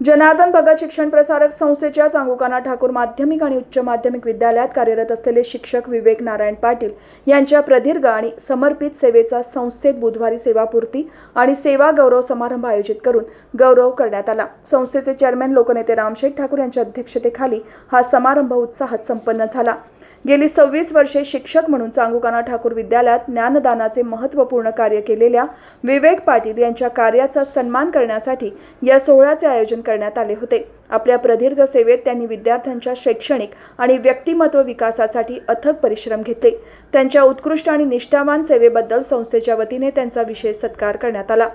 जनार्दन भगत शिक्षण प्रसारक संस्थेच्या चांगुकाना ठाकूर माध्यमिक आणि उच्च माध्यमिक विद्यालयात कार्यरत असलेले शिक्षक विवेक नारायण पाटील यांच्या प्रदीर्घ आणि समर्पित सेवेचा संस्थेत बुधवारी सेवापूर्ती आणि सेवा गौरव समारंभ आयोजित करून गौरव करण्यात आला. संस्थेचे चेअरमॅन लोकनेते रामशेठ ठाकूर यांच्या अध्यक्षतेखाली हा समारंभ उत्साहात संपन्न झाला. गेली सव्वीस वर्षे शिक्षक म्हणून चांगुकाना ठाकूर विद्यालयात ज्ञानदानाचे महत्त्वपूर्ण कार्य केलेल्या विवेक पाटील यांच्या कार्याचा सन्मान करण्यासाठी या सोहळ्याचे आयोजन करण्यात आले होते. आपल्या प्रदीर्घ सेवेत त्यांनी विद्यार्थ्यांच्या शैक्षणिक आणि व्यक्तिमत्व विकासासाठी अथक परिश्रम घेतले. त्यांच्या उत्कृष्ट आणि निष्ठावान सेवेबद्दल संस्थेच्या वतीने त्यांचा विशेष सत्कार करण्यात आला.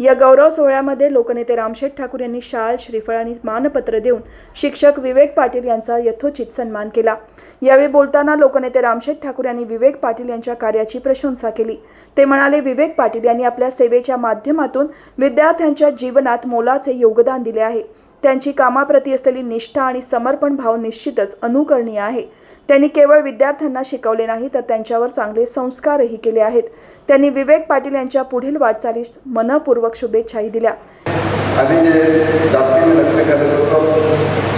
या गौरव सोहळ्यामध्ये लोकनेते रामशेठ ठाकूर यांनी शाल श्रीफळ आणि मानपत्र देऊन शिक्षक विवेक पाटील यांचा यथोचित सन्मान केला. यावेळी बोलताना लोकनेते रामशेठ ठाकूर यांनी विवेक पाटील यांच्या कार्याची प्रशंसा केली. ते म्हणाले विवेक पाटील यांनी आपल्या सेवेच्या माध्यमातून विद्यार्थ्यांच्या जीवनात मोलाचे योगदान दिले आहे. त्यांची कामाप्रती असलेली निष्ठा आणि समर्पण भाव निश्चितच अनुकरणीय आहे. त्यांनी केवळ विद्यार्थ्यांना शिकवले नाही तर त्यांच्यावर चांगले संस्कारही केले आहेत. त्यांनी विवेक पाटील यांच्या पुढील वाटचालीस मनपूर्वक शुभेच्छाही दिल्या. आम्ही जे जातीने लक्ष करत होतो.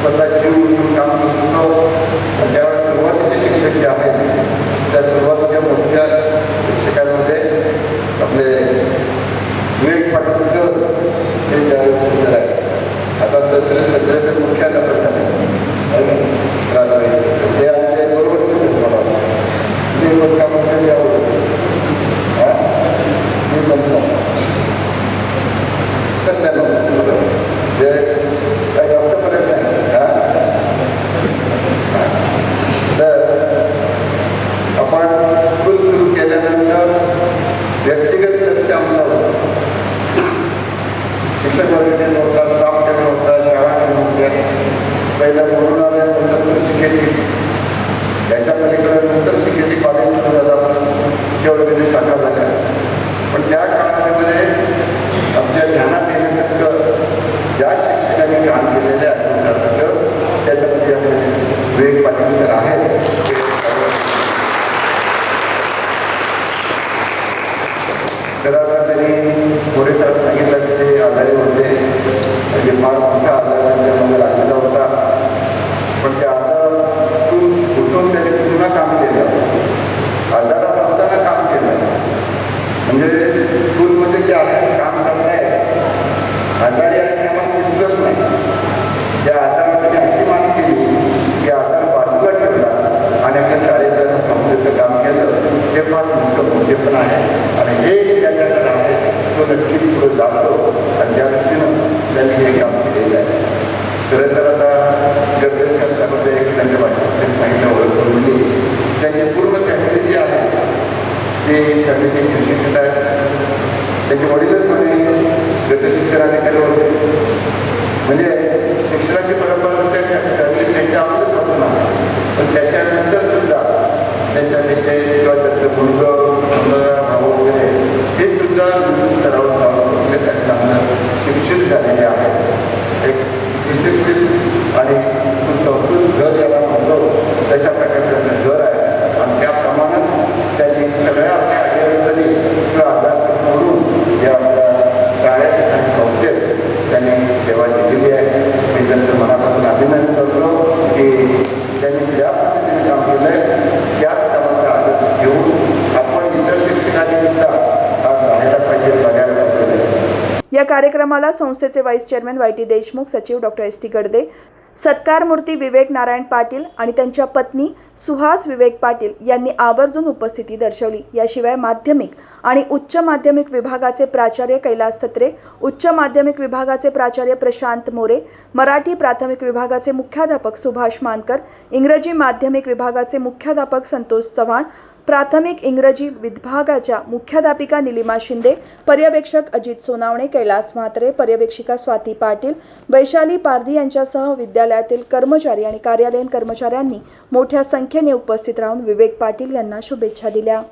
स्वतः जीव काम करत होतो. आणि सुरुवातीचे शिक्षक जे आहेत त्या सुरुवातीच्या मोठ्या शिक्षकांमध्ये आपले विवेक पाटील सर हे त्यावेळेस सर आहे आता सध्या सध्याचे मुख्याध्यापक झाले राजवाडे ते आमचे बरोबर होते मला ते पण कामासाठी आवडत हां मी म्हणतो सत्त्याण्णव जे काही जास्त पर्यंत नाही हा? तर आपण स्कूल सुरू केल्यानंतर व्यक्तिगत लक्ष आमचं होतं शिक्षक वर्ग नव्हता स्टाफ कमी होता शाळा कमी होत्या पहिला म्हणून आल्यानंतर सिक्युरिटी त्याच्या पलीकडे नंतर सिक्युरिटी कॉलेज झाला त्या वगैरे शाखा झाल्या. पण त्या काळामध्ये आमच्या ध्यानात येण्यासारखं ज्या शिक्षकांनी काम केलेलं आहे त्याच्यामध्ये आपले विवेक पाटील सर आहेत. तर आता त्यांनी थोडे सर सांगितलं की ते आजारी होते. म्हणजे फार मोठा आजार त्यांच्यामध्ये लागलेला होता पण त्या आजारातून उठून त्यांनी पुन्हा काम केलं आजारात असताना काम केलं म्हणजे स्कूलमध्ये जे आपण काम करताय आजारी आहे ते आम्हाला दिसलंच नाही त्या आजारामध्ये अशी मान केली की आजार बाजूला ठेवला आणि आपल्या शाळेचं संस्थेचं काम केलं हे फार मोठं मोठेपण आहे आणि हे त्याच्याकडे आहे तो नक्कीच पुढे जातो आणि त्या दृष्टीनं त्यांनी हे काम केलेलं आहे. खरं तर आता गरजेचं शब्दामध्ये एक त्यांच्या भाषेत त्यांनी सांगितलं ओळख करून दिली त्यांची पूर्ण फॅमिली जी आहे ते फॅमिली शिक्षित आहे त्याचे वडीलच म्हणे गट शिक्षणाधिकारी होते. म्हणजे शिक्षणाची परंपरा त्यांच्या फॅमिली त्यांच्या आपल्यापासून आहे पण त्याच्यानंतर सुद्धा त्यांच्या विषय किंवा त्याचं मुलगं मुलगा भाऊ वगैरे हे सुद्धा विविध स्तरावर जाऊन म्हणजे त्या चांगलं शिक्षित झालेले आहे. एक सुशिक्षित आणि सुसंस्कृत घर याला म्हणतो. तशा प्रकारे त्यांचं घर आहे आणि त्याप्रमाणेच त्यांनी सगळ्या आपल्या आईवडिलांनी किंवा आजार सोडून या आपल्या शाळेत आणि संस्थेत त्यांनी सेवा दिलेली आहे मी त्यांचं मनापासून अभिनंदन करतो की त्यांनी ज्या पद्धतीने काम केलं आहे त्याच कामाचा आदर्श घेऊन आपण इतर शिक्षकांनी सुद्धा आज राहायला पाहिजे बघायला पाहिजे या कार्यक्रमाला संस्थेचे vice chairman Y T Deshmukh सचिव डॉक्टर एस टी गडदे सत्कारमूर्ती विवेक नारायण पाटील आणि त्यांच्या पत्नी सुहास विवेक पाटील यांनी आवर्जून उपस्थिती दर्शवली. याशिवाय माध्यमिक आणि उच्च माध्यमिक विभागाचे प्राचार्य कैलास सत्रे उच्च माध्यमिक विभागाचे प्राचार्य प्रशांत मोरे मराठी प्राथमिक विभागाचे मुख्याध्यापक सुभाष मानकर इंग्रजी माध्यमिक विभागाचे मुख्याध्यापक संतोष चव्हाण प्राथमिक इंग्रजी विभागाच्या मुख्याध्यापिका निलिमा शिंदे पर्यवेक्षक अजित सोनावणे कैलास म्हात्रे पर्यवेक्षिका स्वाती पाटील वैशाली पारधी यांच्यासह विद्यालयातील कर्मचारी आणि कार्यालयीन कर्मचाऱ्यांनी मोठ्या संख्येने उपस्थित राहून विवेक पाटील यांना शुभेच्छा दिल्या.